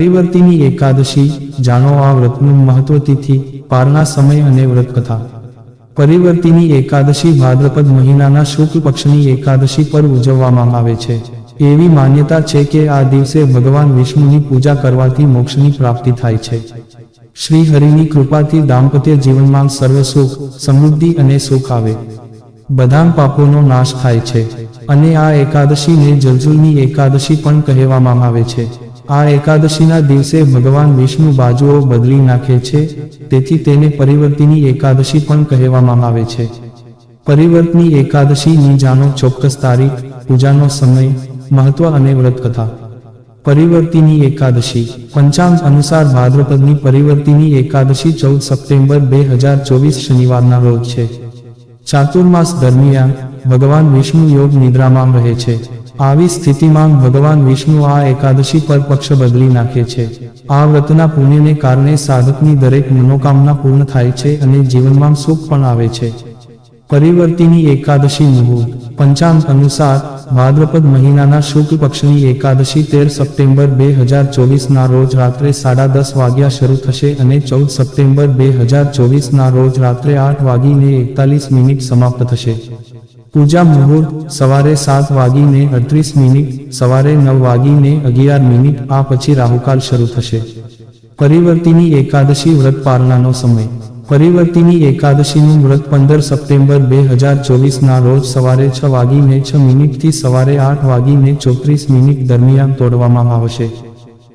પરિવર્તિની એકાદશી જાણો આ વ્રતનું મહત્વ તિથિ પારના સમય અને વ્રત કથા પરિવર્તિની એકાદશી ભાદ્રપદ મહિનાના શુક્લ પક્ષની એકાદશી પર ઉજવવામાં આવે છે। એવી માન્યતા છે કે આ દિવસે ભગવાન વિષ્ણુની પૂજા કરવાથી મોક્ષની પ્રાપ્તિ થાય છે। શ્રી હરિની કૃપાથી દાંપત્ય જીવનમાં સર્વ સુખ, સમૃદ્ધિ અને સુખ આવે। બધા પાપોનો નાશ થાય છે અને આ એકાદશીને જલજુલની એકાદશી પણ કહેવામાં આવે છે। આ એકાદશીના દિવસે ભગવાન વિષ્ણુ બાજુઓ બદલી નાખે છે, તેથી તેને પરિવર્તિની એકાદશી પણ કહેવામાં આવે છે. પરિવર્તની એકાદશીની જાણો ચોક્કસ તારીખ, પૂજાનો સમય, મહત્વ અને વ્રતકથા. પરિવર્તિની એકાદશી. પંચાંગ અનુસાર ભાદ્રપદની પરિવર્તિની એકાદશી ચૌદ સપ્ટેમ્બર બે હજાર ચોવીસ શનિવારના રોજ છે. ચાતુર્માસ દરમિયાન ભગવાન વિષ્ણુ યોગ નિદ્રામાં રહે છે. આવી સ્થિતિમાં ભગવાન વિષ્ણુ આ એકાદશી પર પક્ષ બદલી નાખે છે. આ વ્રતના પુણ્યને કારણે સાધકની દરેક મનોકામના પૂર્ણ થાય છે અને જીવનમાં સુખ પણ આવે છે. પરિવર્તિની એકાદશી મુહૂર્ત. પંચાંગ અનુસાર ભાદ્રપદ મહિનાના શુક્લ પક્ષની એકાદશી તેર સપ્ટેમ્બર બે હજાર ચોવીસના રોજ રાત્રે સાડા દસ વાગ્યા શરૂ થશે અને ચૌદ સપ્ટેમ્બર બે હજાર ચોવીસના રોજ રાત્રે આઠ વાગીને એકતાલીસ મિનિટ સમાપ્ત થશે. પૂજા મુહૂર્ત સવારે સાત વાગીને અડત્રીસ મિનિટ, સવારે નવ વાગીને અગિયાર મિનિટ, આ પછી રાહુકાલ શરૂ થશે. પરિવર્તિની એકાદશી વ્રત પારણાનો સમય. પરિવર્તિની એકાદશીનું વ્રત પંદર સપ્ટેમ્બર બે હજાર ચોવીસના રોજ સવારે છ વાગીને છ મિનિટથી સવારે આઠ વાગીને ચોત્રીસ મિનિટ દરમિયાન તોડવામાં આવશે.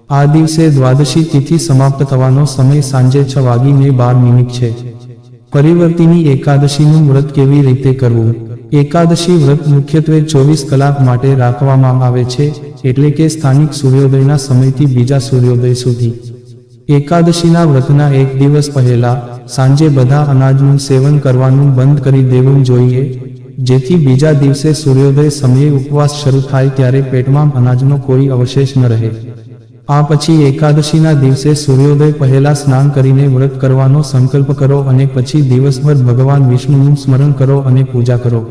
આ દિવસે દ્વાદશી તિથિ સમાપ્ત થવાનો સમય સાંજે છ વાગીને બાર મિનિટ છે. પરિવર્તિની એકાદશીનું વ્રત કેવી રીતે કરવું? એકાદશી વ્રત મુખ્યત્વે ચોવીસ કલાક માટે રાખવામાં આવે છે, એટલે કે સ્થાનિક સૂર્યોદયના સમયથી બીજા સૂર્યોદય સુધી. એકાદશીના વ્રતના એક દિવસ પહેલા સાંજે બધા અનાજનું સેવન કરવાનું બંધ કરી દેવું જોઈએ, જેથી બીજા દિવસે સૂર્યોદય સમયે ઉપવાસ શરૂ થાય ત્યારે પેટમાં અનાજનો કોઈ અવશેષ ન રહે. આ પછી એકાદશીના દિવસે સૂર્યોદય પહેલા સ્નાન કરીને વ્રત કરવાનો સંકલ્પ કરો અને પછી દિવસભર ભગવાન વિષ્ણુનું સ્મરણ કરો અને પૂજા કરો.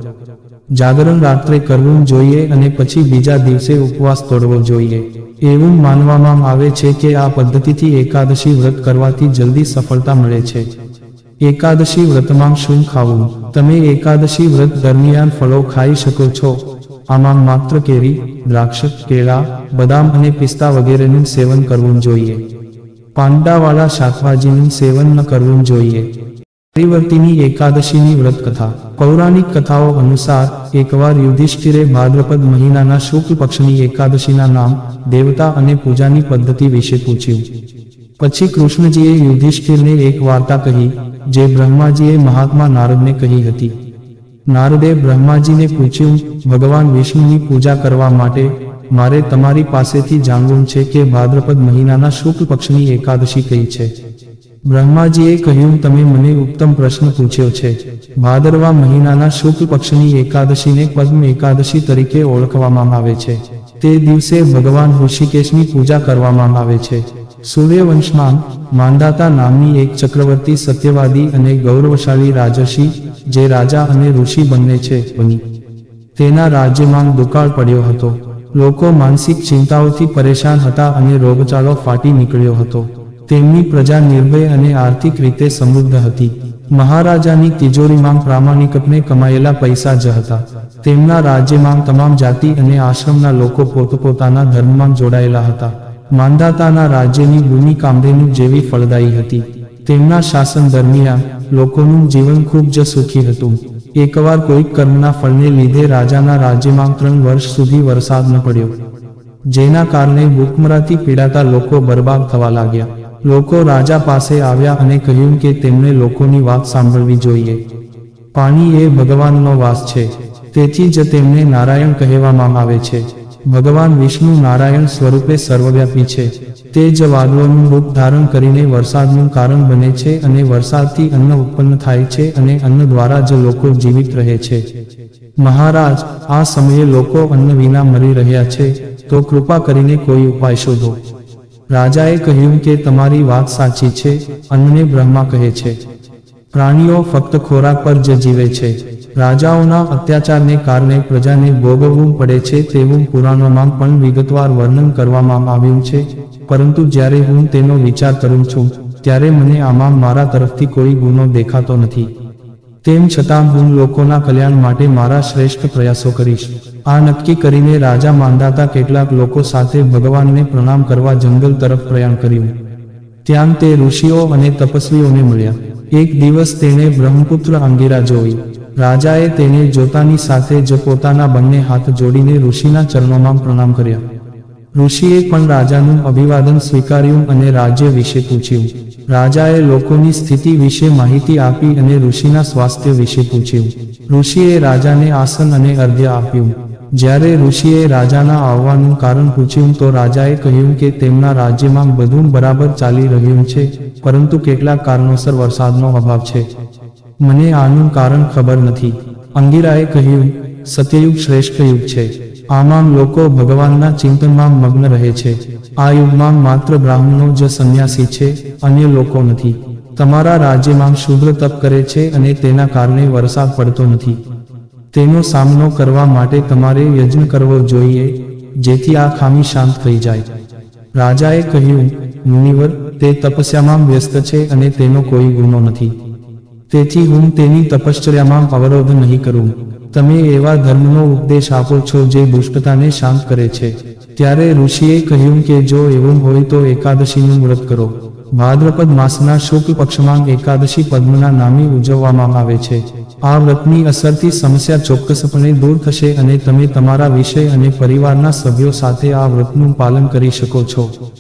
જાગરણ રાત્રે કરવું જોઈએ અને પછી બીજા દિવસે ઉપવાસ તોડવો જોઈએ. એવું માનવામાં આવે છે કે આ પદ્ધતિથી એકાદશી વ્રત કરવાથી જલ્દી સફળતા મળે છે. એકાદશી વ્રતમાં શું ખાવું? તમે એકાદશી વ્રત દરમિયાન ફળો ખાઈ શકો છો. આમાં માત્ર કેરી, દ્રાક્ષ, કેળા બદામ અને પિસ્તા વગેરેનું સેવન કરવું જોઈએ. પાંડાવાળા શાકભાજીનું સેવન ન કરવું જોઈએ. પરિવર્તિની એકાદશીની વ્રત પૌરાણિક કથાઓ અનુસાર, એકવાર યુધિષ્ઠિરે ભાદ્રપદ મહિનાના શુક્લ પક્ષની એકાદશીના નામ દેવતા અને પૂજાની પદ્ધતિ વિશે પૂછ્યું. પછી કૃષ્ણજીએ યુધિષ્ઠિરને એક વાર્તા કહી, જે બ્રહ્માજીએ મહાત્મા નારદને કહી હતી. નારદે બ્રહ્માજીને પૂછ્યું, ભગવાન વિષ્ણુની પૂજા કરવા માટે મારે તમારી પાસેથી જાણવું છે કે ભાદ્રપદ મહિનાના શુક્લ પક્ષની એકાદશી કઈ છે? બ્રહ્માજીએ કહ્યું, તમે મને ઉત્તમ પ્રશ્ન પૂછ્યો છે. ભાદરવા મહિનાના શુક્લ પક્ષની એકાદશીને પદ્મ એકાદશી તરીકે ઓળખવામાં આવે છે. તે દિવસે ભગવાન ઋષિકેશની પૂજા કરવામાં આવે છે. સૂર્યવંશમાં માંદાતા નામની એક ચક્રવર્તી સત્યવાદી અને ગૌરવશાળી રાજર્ષિ જે રાજા અને ઋષિ બંને છે, બની. તેના રાજ્યમાં દુકાળ પડ્યો હતો. લોકો માનસિક ચિંતાઓથી પરેશાન હતા અને રોગચાળો ફાટી નીકળ્યો હતો. તેમની પ્રજા નિર્ભય અને આર્થિક રીતે સમૃદ્ધ હતી. મહારાજાની તિજોરીમાં પ્રામાણિકપણે કમાયેલા પૈસા જ હતા. તેમના રાજ્યમાં તમામ જાતિ અને આશ્રમના લોકો પોતપોતાના ધર્મમાં જોડાયેલા હતા. માંદાતાના રાજ્યની ભૂમિ કામધેનુ જેવી ફળદાયી હતી. તેમના શાસન દરમિયાન લોકોનું જીવન ખૂબ જ સુખી હતું. એકવાર કોઈક કર્મના ફળને લીધે રાજાના રાજ્યમાં ત્રણ વર્ષ સુધી વરસાદ ન પડ્યો. જેના કારણે ભૂખમરાથી પીડાતા લોકો બરબાદ થવા લાગ્યા. લોકો રાજા પાસે આવ્યા અને કહ્યું કે તેમણે લોકોની વાત સાંભળવી જોઈએ. પાણી એ ભગવાનનો વાસ છે. તેથી જ તેમને નારાયણ કહેવામાં આવે છે. ભગવાન વિષ્ણુ નારાયણ સ્વરૂપે સર્વવ્યાપી છે. તે જ વાદળોનું રૂપ ધારણ કરીને વરસાદનું કારણ બને છે અને વરસાદથી અન્ન ઉત્પન્ન થાય છે અને અન્ન દ્વારા જ લોકો જીવિત રહે છે. મહારાજ, આ સમયે લોકો અન્ન વિના મરી રહ્યા છે, તો કૃપા કરીને કોઈ ઉપાય શોધો. રાજાએ કહ્યું કે તમારી વાત સાચી છે, અન્નને બ્રહ્મા કહે છે. પ્રાણીઓ ફક્ત ખોરાક પર જ જીવે છે. રાજાઓના અત્યાચારને કારણે પ્રજાને ભોગવવું પડે છે તેવું પુરાણોમાં પણ વિગતવાર વર્ણન કરવામાં આવ્યું છે. પરંતુ જ્યારે હું તેનો વિચાર કરું છું, ત્યારે મને આમાં મારા તરફથી કોઈ ગુનો દેખાતો નથી. તેમ છતાં હું લોકોના કલ્યાણ માટે મારા શ્રેષ્ઠ પ્રયાસો કરીશ. આ નક્કી કરીને રાજા માંદાતા કેટલાક લોકો સાથે ભગવાનને પ્રણામ કરવા જંગલ તરફ પ્રયાણ કર્યું. ત્યાં તે ઋષિઓ અને તપસ્વીઓને મળ્યા. એક દિવસ તેણે બ્રહ્મપુત્ર અંગીરા જોઈ. રાજાએ તેને જોતાની સાથે જ પોતાના બંને હાથ જોડીને ઋષિના ચરણોમાં પ્રણામ કર્યા. ઋષિએ પણ રાજાનું અભિવાદન સ્વીકાર્યું અને રાજ્ય વિશે પૂછ્યું. રાજાએ લોકોની સ્થિતિ વિશે માહિતી આપી અને ઋષિના સ્વાસ્થ્ય વિશે પૂછ્યું. ઋષિએ રાજાને આસન અને અર્ધ્ય આપ્યું. જ્યારે ઋષિએ રાજાના આવવાનું કારણ પૂછ્યું તો રાજાએ કહ્યું કે તેમના રાજ્યમાં બધું બરાબર ચાલી રહ્યું છે, પરંતુ કેટલાક કારણોસર વરસાદનો અભાવ છે. મને આનું કારણ ખબર નથી. અંગીરાએ કહ્યું સત્યયુગ શ્રેષ્ઠ યુગ છે. આમાં લોકો ભગવાનના ચિંતનમાં મગ્ન રહે છે. આ યુગમાં માત્ર બ્રાહ્મણો જ સંન્યાસી છે અન્ય લોકો નથી. તમારા રાજ્યમાં શુદ્ર તપ કરે છે અને તેના કારણે વરસાદ પડતો નથી. તેનો સામનો કરવા માટે તમારે યજ્ઞ કરવો જોઈએ, જેથી આ ખામી શાંત થઈ જાય. રાજાએ કહ્યું, મુનિવર, તે તપસ્યામાં વ્યસ્ત છે અને તેનો કોઈ ગુનો નથી. તેથી હું તેની તપશ્ચર્યામાં અવરોધ નહીં કરું. તમે એવા ધર્મનો ઉપદેશ આપો છો જે દુષ્ટતાને શાંત કરે છે. ત્યારે ઋષિએ કહ્યું કે જો એવું હોય તો એકાદશીનું વ્રત કરો. ભાદ્રપદ માસના શુક્લ પક્ષમાં એકાદશી પદ્મના નામે ઉજવવામાં આવે છે. આ વ્રતની અસરથી સમસ્યા ચોક્કસપણે દૂર થશે અને તમે તમારા વિષય અને પરિવારના સભ્યો સાથે આ વ્રતનું પાલન કરી શકો છો.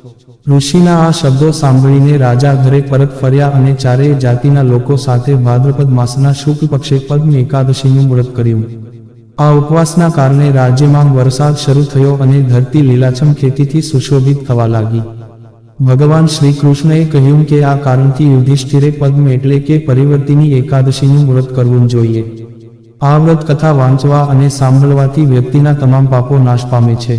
ઋષિના આ શબ્દો સાંભળીને રાજા ઘરે પરત ફર્યા અને ચારેય જાતિના લોકો સાથે ભાદ્રપદ માસના શુક્લ પક્ષે પદ્મ એકાદશીનું વ્રત કર્યું. આ ઉપવાસના કારણે રાજ્યમાં વરસાદ શરૂ થયો અને ધરતી લીલાછમ ખેતીથી સુશોભિત થવા લાગી. ભગવાન શ્રી કૃષ્ણએ કહ્યું કે આ કારણથી યુધિષ્ઠિરે પદ્મ એટલે કે પરિવર્તિની એકાદશીનું વ્રત કરવું જોઈએ. આ વ્રત કથા વાંચવા અને સાંભળવાથી વ્યક્તિના તમામ પાપો નાશ પામે છે.